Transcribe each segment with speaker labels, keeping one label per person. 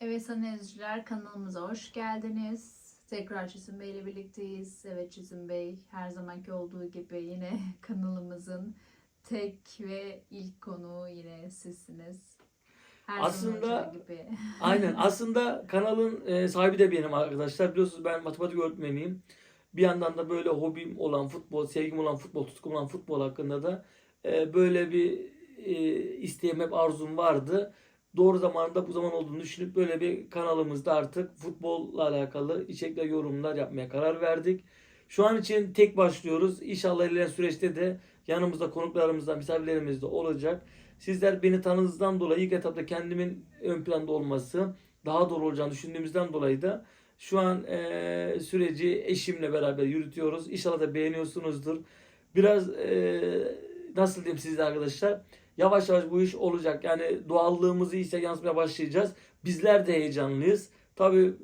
Speaker 1: Evet sayın izleyiciler kanalımıza hoş geldiniz. Tekrar Çizim Bey ile birlikteyiz. Evet Çizim Bey her zamanki olduğu gibi yine kanalımızın tek ve ilk konuğu yine sizsiniz. Her
Speaker 2: Aslında-
Speaker 1: gibi.
Speaker 2: Aynen. Aslında kanalın e, sahibi de benim arkadaşlar. Biliyorsunuz ben matematik öğretmeniyim. Bir yandan da böyle hobim olan futbol, sevgim olan futbol, tutkum olan futbol hakkında da e, böyle bir e, isteğim hep arzum vardı. Doğru zamanında bu zaman olduğunu düşünüp böyle bir kanalımızda artık futbolla alakalı içerikler, yorumlar yapmaya karar verdik. Şu an için tek başlıyoruz. İnşallah ilerleyen süreçte de yanımızda konuklarımızdan, misafirlerimiz de olacak. Sizler beni tanıdığınızdan dolayı ilk etapta kendimin ön planda olması daha doğru olacağını düşündüğümüzden dolayı da şu an eee, süreci eşimle beraber yürütüyoruz. İnşallah da beğeniyorsunuzdur. Biraz eee, nasıl diyeyim size arkadaşlar yavaş yavaş bu iş olacak. Yani doğallığımızı ise yansıtmaya başlayacağız. Bizler de heyecanlıyız. Tabii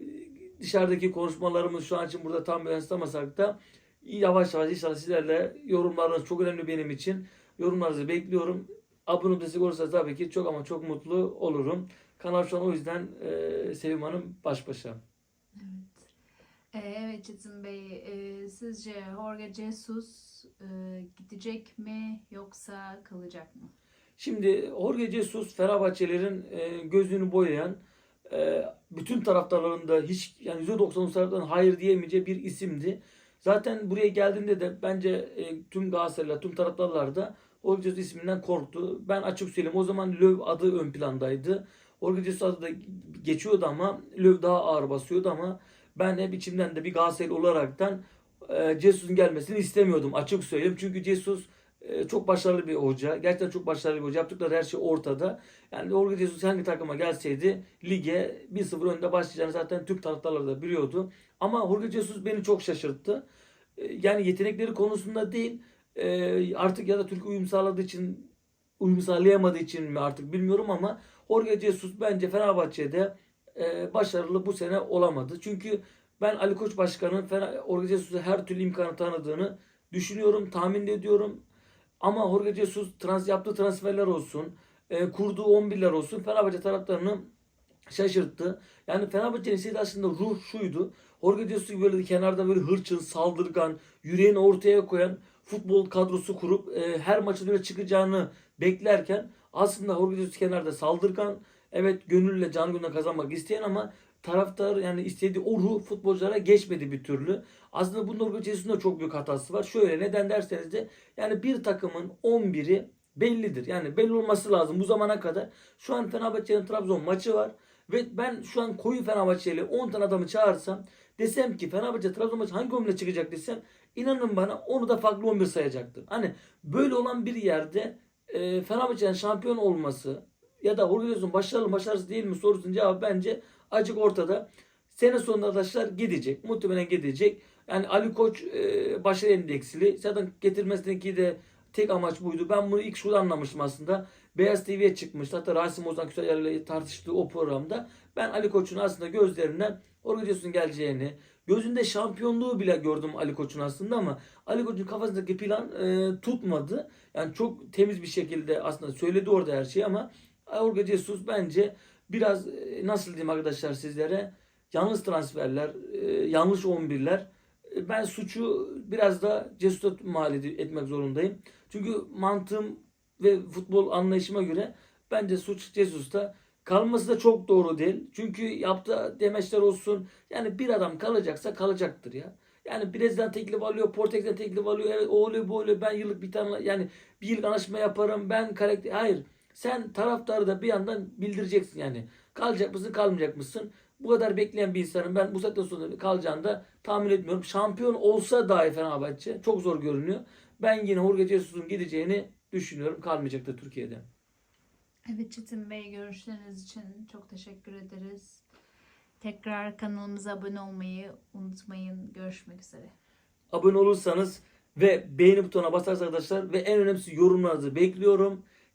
Speaker 2: dışarıdaki konuşmalarımız şu an için burada tam yansıtamasak da yavaş yavaş inşallah sizlerle yorumlarınız çok önemli benim için. Yorumlarınızı bekliyorum. Abone olup destek olursanız tabii ki çok ama çok mutlu olurum. Kanal şu an o yüzden e, Sevim Hanım baş başa.
Speaker 1: Evet. Ee, evet Çetin Bey, e, sizce Jorge Jesus e, gidecek mi yoksa kalacak mı?
Speaker 2: Şimdi Jorge Jesus Fenerbahçelerin e, gözünü boyayan e, bütün taraftarların da hiç yani %90 taraftarların hayır diyemeyeceği bir isimdi. Zaten buraya geldiğinde de bence e, tüm Galatasaraylılar, tüm taraftarlar da Jorge Jesus isminden korktu. Ben açık söyleyeyim o zaman Löw adı ön plandaydı. Jorge Jesus adı da geçiyordu ama Löw daha ağır basıyordu ama ben hep içimden de bir Galatasaraylı olaraktan e, Jesus'un gelmesini istemiyordum açık söyleyeyim. Çünkü Jesus çok başarılı bir hoca. Gerçekten çok başarılı bir hoca. Yaptıkları her şey ortada. Yani Jorge Jesus hangi takıma gelseydi lige 1-0 önde başlayacağını zaten Türk taraftarları da biliyordu. Ama Jorge Jesus beni çok şaşırttı. E, Yani yetenekleri konusunda değil e, artık ya da Türk uyum sağladığı için uyum sağlayamadığı için mi artık bilmiyorum ama Jorge Jesus bence Fenerbahçe'de başarılı bu sene olamadı. Çünkü ben Ali Koç Başkan'ın Jorge Jesus'a her türlü imkanı tanıdığını düşünüyorum, tahmin ediyorum. Ama Jorge Jesus trans yaptığı transferler olsun, e, kurduğu 11'ler olsun Fenerbahçe taraftarını şaşırttı. Yani Fenerbahçe'nin istediği aslında ruh şuydu. Jorge Jesus böyle kenarda böyle hırçın, saldırgan, yüreğini ortaya koyan futbol kadrosu kurup e, her maçın öyle çıkacağını beklerken aslında Jorge Jesus kenarda saldırgan, evet gönülle can gönülden kazanmak isteyen ama taraftar yani istediği o ruh futbolculara geçmedi bir türlü. Aslında bunda Jorge Jesus'un da çok büyük hatası var. Şöyle neden derseniz de yani bir takımın 11'i bellidir. Yani belli olması lazım bu zamana kadar. Şu an Fenerbahçe'nin Trabzon maçı var. Ve ben şu an koyu Fenerbahçeli 10 tane adamı çağırsam desem ki Fenerbahçe Trabzon maçı hangi 11'le çıkacak desem inanın bana onu da farklı 11 sayacaktır. Hani böyle olan bir yerde e, Fenerbahçe'nin şampiyon olması ya da Jesus'un başarılı başarısız değil mi sorusunun cevabı bence acık ortada. Sene sonunda arkadaşlar gidecek. Muhtemelen gidecek. Yani Ali Koç e, başarı endeksli. Zaten getirmesindeki de tek amaç buydu. Ben bunu ilk şurada anlamıştım aslında. Beyaz TV'ye çıkmıştı. Hatta Rasim Ozan Kütahya ile tartıştığı o programda. Ben Ali Koç'un aslında gözlerinden Jesus'un geleceğini, gözünde şampiyonluğu bile gördüm Ali Koç'un aslında ama Ali Koç'un kafasındaki plan e, tutmadı. Yani çok temiz bir şekilde aslında söyledi orada her şeyi ama Jorge Jesus bence biraz e, nasıl diyeyim arkadaşlar sizlere yanlış transferler, e, yanlış 11'ler. E, Ben suçu biraz da Jesus'a mal etmek zorundayım. Çünkü mantığım ve futbol anlayışıma göre bence suç Jesus'ta. Kalması da çok doğru değil. Çünkü yaptığı demeçler olsun. Yani bir adam kalacaksa kalacaktır ya. Yani Brezilya'dan teklif alıyor, Portekiz'den teklif alıyor. Evet o oluyor bu oluyor. Ben yıllık bir tane yani bir yıl anlaşma yaparım. Ben karakter hayır. Sen taraftarı da bir yandan bildireceksin yani. Kalacak mısın, kalmayacak mısın? Bu kadar bekleyen bir insanın ben bu saatten sonra kalacağını da tahmin etmiyorum. Şampiyon olsa dahi Fenerbahçe çok zor görünüyor. Ben yine Jorge Jesus'un gideceğini düşünüyorum. Kalmayacak da Türkiye'de.
Speaker 1: Evet Çetin Bey görüşleriniz için çok teşekkür ederiz. Tekrar kanalımıza abone olmayı unutmayın. Görüşmek üzere.
Speaker 2: Abone olursanız ve beğeni butonuna basarsanız arkadaşlar ve en önemlisi yorumlarınızı bekliyorum.